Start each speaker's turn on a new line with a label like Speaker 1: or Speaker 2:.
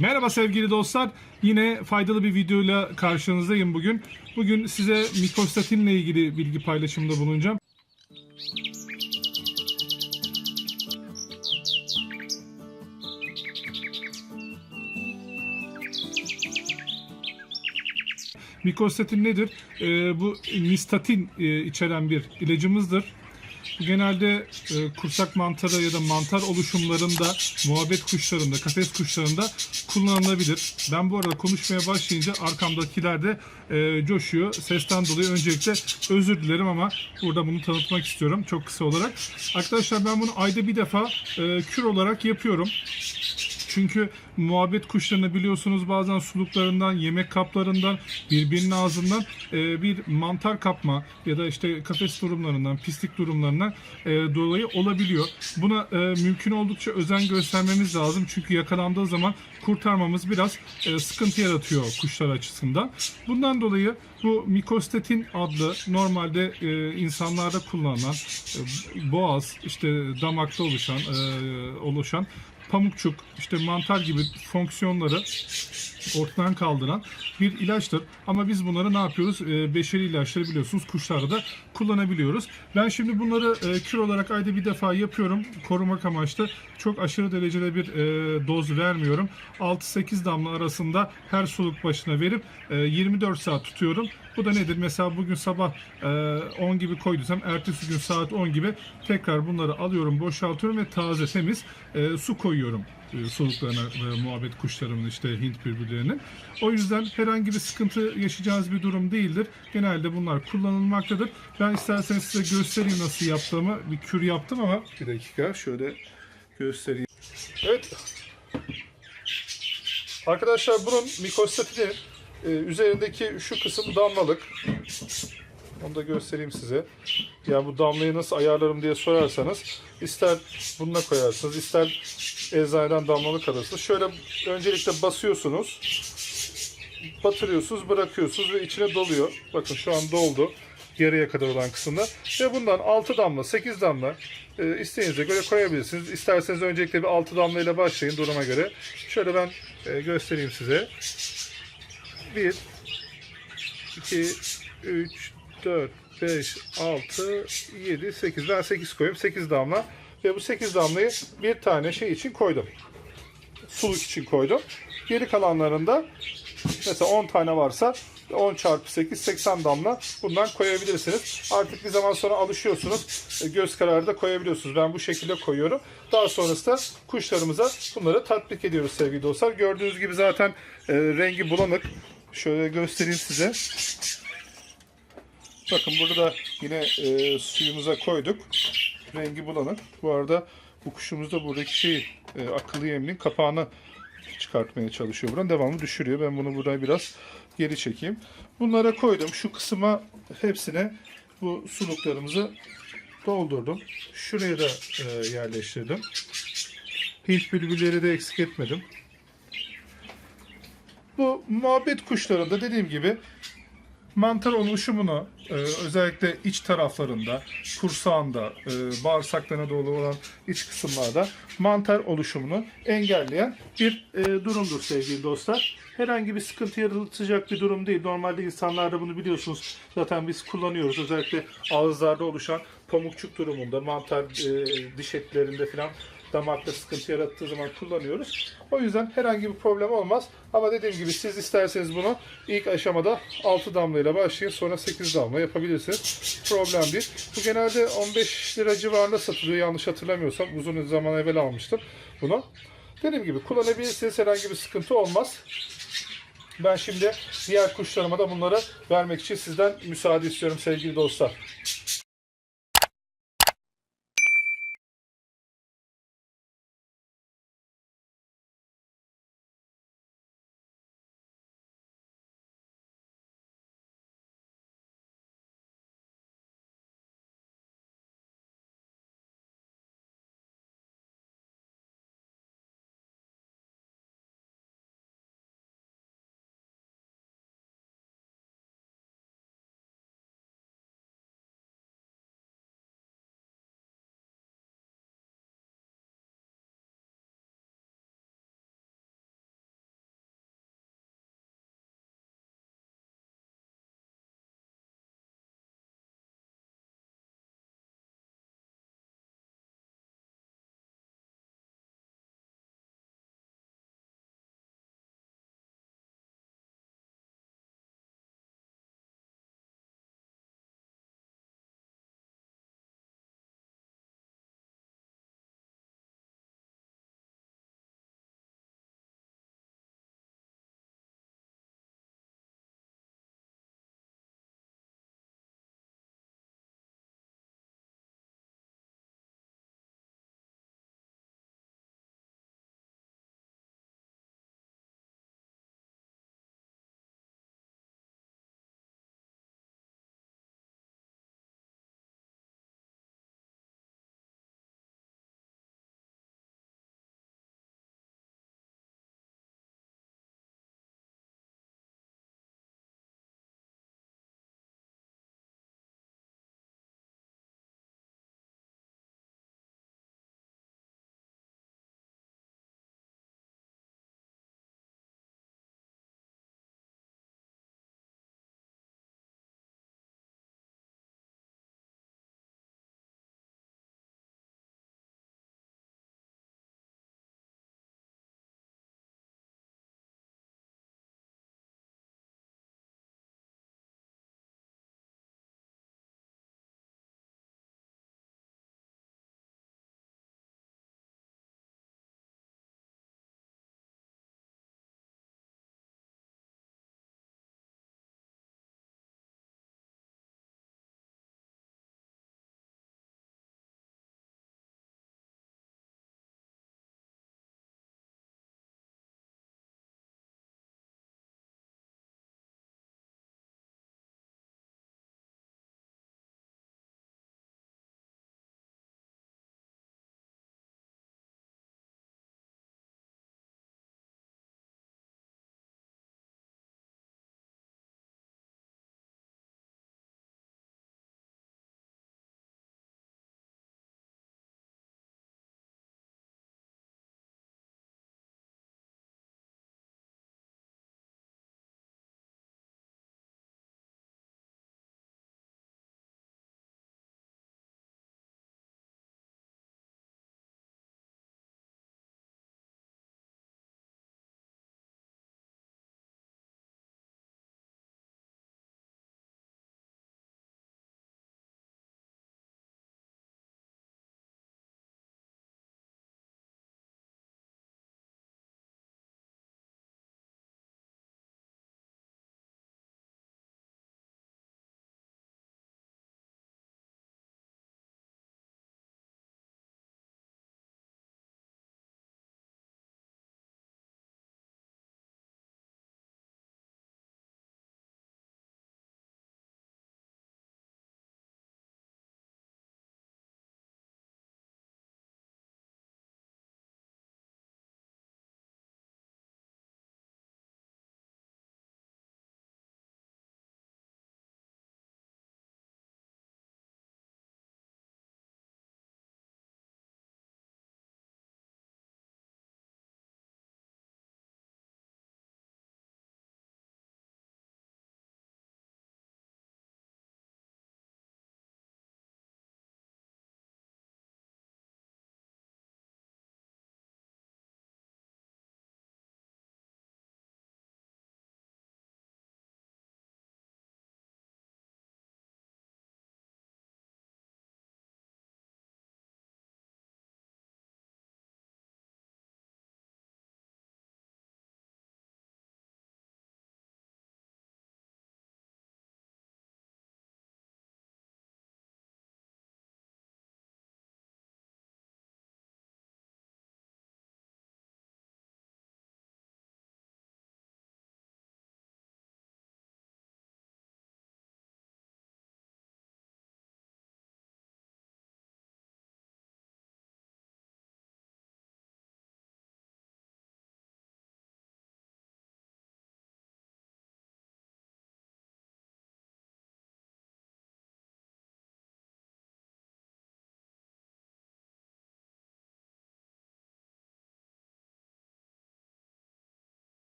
Speaker 1: Merhaba sevgili dostlar. Yine faydalı bir videoyla karşınızdayım bugün. Bugün size mikostatin ile ilgili bilgi paylaşımında bulunacağım. Mikostatin nedir? Ee, bu nistatin e, içeren bir ilacımızdır. Genelde e, kursak mantarı ya da mantar oluşumlarında, muhabbet kuşlarında, kafes kuşlarında kullanılabilir. Ben bu arada konuşmaya başlayınca arkamdakiler de e, coşuyor. Sesten dolayı öncelikle özür dilerim ama burada bunu tanıtmak istiyorum çok kısa olarak. Arkadaşlar ben bunu ayda bir defa e, kür olarak yapıyorum. Çünkü muhabbet kuşlarını biliyorsunuz bazen suluklarından, yemek kaplarından, birbirinin ağzından e, bir mantar kapma ya da işte kafes durumlarından, pislik durumlarından e, dolayı olabiliyor. Buna e, mümkün oldukça özen göstermemiz lazım. Çünkü yakalandığı zaman kurtarmamız biraz e, sıkıntı yaratıyor kuşlar açısından. Bundan dolayı bu mikostatin adlı normalde e, insanlarda kullanılan e, boğaz, işte damakta oluşan, e, oluşan pamukçuk, işte mantar gibi fonksiyonları ortadan kaldıran bir ilaçtır. Ama biz bunları ne yapıyoruz? E, beşeri ilaçları biliyorsunuz kuşlarda da kullanabiliyoruz. Ben şimdi bunları e, kür olarak ayda bir defa yapıyorum. Korumak amaçlı. Çok aşırı derecede bir e, doz vermiyorum. 6-8 damla arasında her soluk başına verip e, 24 saat tutuyorum. Bu da nedir? Mesela bugün sabah e, 10 gibi koyduysam ertesi gün saat 10 gibi tekrar bunları alıyorum, boşaltıyorum ve taze temiz e, su koyuyorum e, soluklarına e, muhabbet kuşlarımın işte Hint bülbüllerinin. O yüzden herhangi bir sıkıntı yaşayacağınız bir durum değildir. Genelde bunlar kullanılmaktadır. Ben isterseniz size göstereyim nasıl yaptığımı. Bir kür yaptım ama bir dakika şöyle göstereyim. Evet. Arkadaşlar bunun mikostatini e, üzerindeki şu kısım damlalık. Onu da göstereyim size. Yani bu damlayı nasıl ayarlarım diye sorarsanız ister bununla koyarsınız, ister eczaneden damlalık alırsınız. Şöyle öncelikle basıyorsunuz, batırıyorsunuz, bırakıyorsunuz ve içine doluyor. Bakın şu an doldu yarıya kadar olan kısımda. Ve bundan 6 damla, 8 damla e, isteğinize göre koyabilirsiniz. İsterseniz öncelikle bir 6 damla ile başlayın duruma göre. Şöyle ben e, göstereyim size. 1 2 3 4 5 6 7 8 ben 8 koyayım 8 damla ve bu 8 damlayı bir tane şey için koydum suluk için koydum geri kalanlarında mesela 10 tane varsa 10 çarpı 8 80 damla bundan koyabilirsiniz. Artık bir zaman sonra alışıyorsunuz. E, Göz kararı da koyabiliyorsunuz. Ben bu şekilde koyuyorum. Daha sonrasında kuşlarımıza bunları tatbik ediyoruz sevgili dostlar. Gördüğünüz gibi zaten e, rengi bulanık. Şöyle göstereyim size. Bakın burada da yine e, suyumuza koyduk. Rengi bulanık. Bu arada bu kuşumuz da buradaki şey e, akıllı yemliğin kapağını çıkartmaya çalışıyor. Buradan devamlı düşürüyor. Ben bunu buraya biraz geri çekeyim. Bunlara koydum. Şu kısma hepsine bu suluklarımızı doldurdum. Şuraya da e, yerleştirdim. Hint bülbülleri de eksik etmedim. Bu muhabbet kuşlarında dediğim gibi mantar oluşumunu e, özellikle iç taraflarında, kursağında, e, bağırsaklarına doğru olan iç kısımlarda mantar oluşumunu engelleyen bir e, durumdur sevgili dostlar. Herhangi bir sıkıntı yaratacak bir durum değil. Normalde insanlarda bunu biliyorsunuz zaten biz kullanıyoruz. Özellikle ağızlarda oluşan pamukçuk durumunda, mantar e, diş etlerinde falan damakta sıkıntı yarattığı zaman kullanıyoruz. O yüzden herhangi bir problem olmaz. Ama dediğim gibi siz isterseniz bunu ilk aşamada 6 damlayla başlayın. Sonra 8 damla yapabilirsiniz. Problem değil. Bu genelde 15 lira civarında satılıyor. Yanlış hatırlamıyorsam. Uzun zaman evvel almıştım bunu. Dediğim gibi kullanabilirsiniz. Herhangi bir sıkıntı olmaz. Ben şimdi diğer kuşlarıma da bunları vermek için sizden müsaade istiyorum sevgili dostlar.